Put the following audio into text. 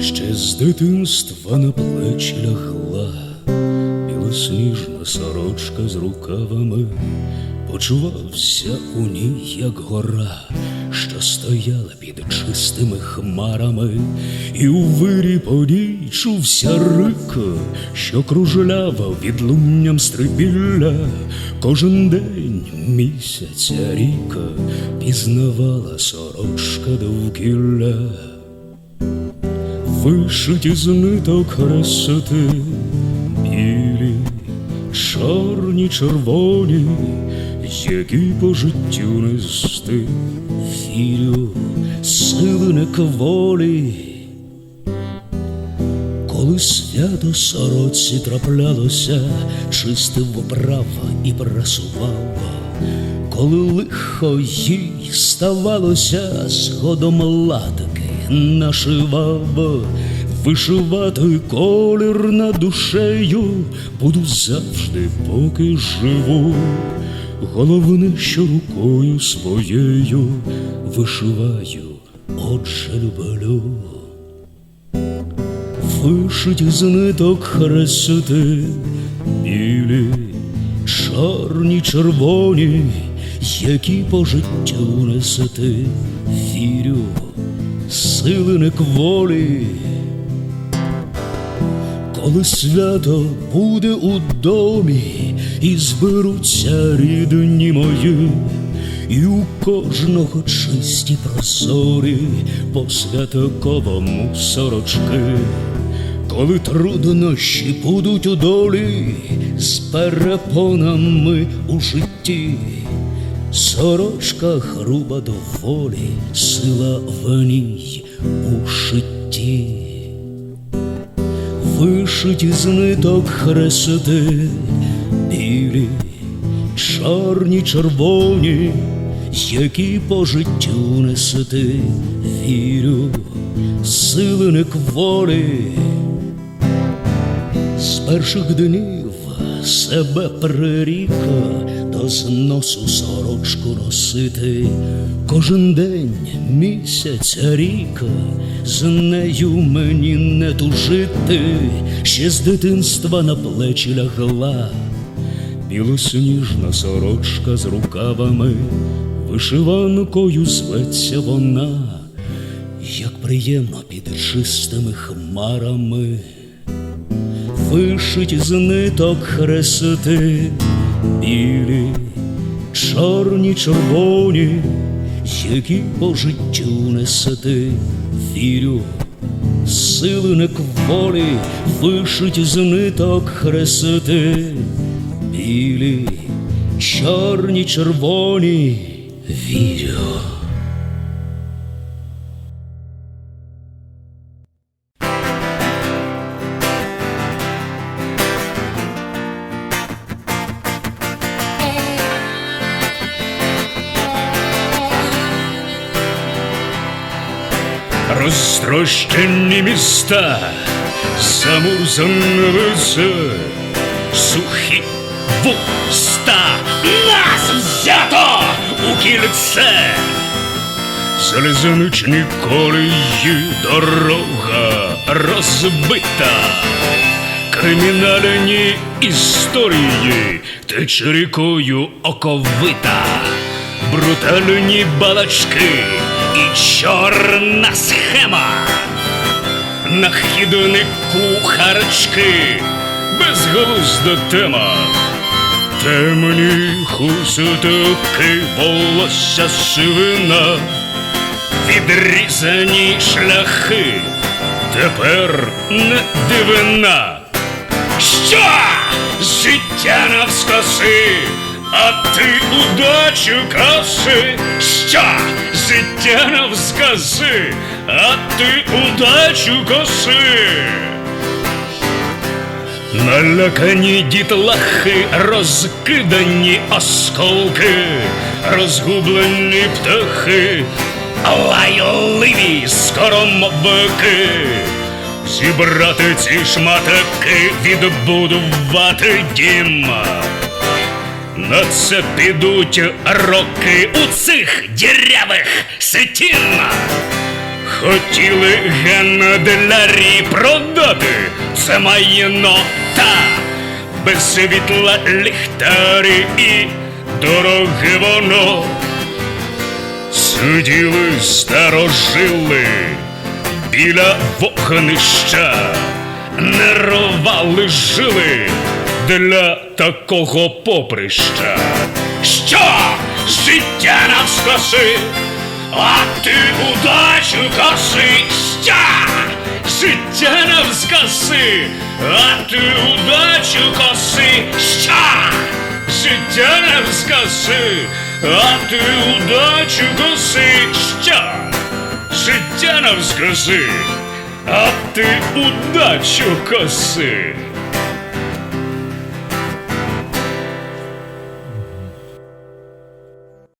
Ще з дитинства на плечі лягла білосніжна сорочка з рукавами, почувався у ній, як гора, що стояла під чистими хмарами, і у вирі подій чувся рик, що кружляв відлунням стрибілля, кожен день місяця рік пізнавала сорочка довкілля вишиті з ниток хрестити, білі, чорні, червоні, які по життю нести вірю, сили не кволі. Коли свято сороці траплялося, чистив вправ і прасував, коли лихо їй ставалося, згодом латики нашивав, вишивати колір над душею буду завжди, поки живу. Головне, що рукою своєю вишиваю, отже люблю. Вишиті з ниток хрести, білі, чорні, червоні, які по життю несете, вірю, сили не кволі. Коли свято буде у домі, і зберуться рідні мої, і у кожного чисті прозорі по святковому сорочки, коли труднощі будуть у долі з перепонами у житті, сорочка груба доволі, сила в ній у шитті вишиті з ниток хрести, білі, чорні, червоні, які по життю несете, вірю, сили не кволі. З перших днів себе приріка до зносу сорочку носити, кожен день, місяць, рік, з нею мені не тужити, ще з дитинства на плечі лягла, білосніжна сорочка з рукавами, вишиванкою зветься вона, як приємно під чистими хмарами вишиті з ниток хрести, білі, чорні, червоні, які по життю несете, вірю, сили не кволі, вишиті з ниток хрести, білі, чорні, червоні, вірю. Розтрощені міста, замурзані лице, сухі вуста, нас взято у кільце. Залізаничні колії, дорога розбита, кримінальні історії тече рікою оковита, брутальні балачки чорна схема. На хіднику харчки, безглузда тема. Темні хустки, волосся сивина, відрізані шляхи, тепер не дивина. Що життя навскоси, а ти удачу каси, що життя навскоси, а ти удачу коси. Налякані дітлахи, розкидані осколки, розгублені птахи, лайливі скоромовики. Зібрати ці шматки, відбудувати дім. На це підуть роки у цих дірявих сетін. Хотіли генделярі продати це майно та без світла ліхтарі і дороге воно. Сиділи старожили біля вогнища, не рвали жили для такого поприща. Що? Життя навскоси, а ти удачу коси, що? Життя навскоси, а ти удачу коси, що? Життя навскоси, а ти удачу коси, що? Життя навскоси, а ти удачу коси.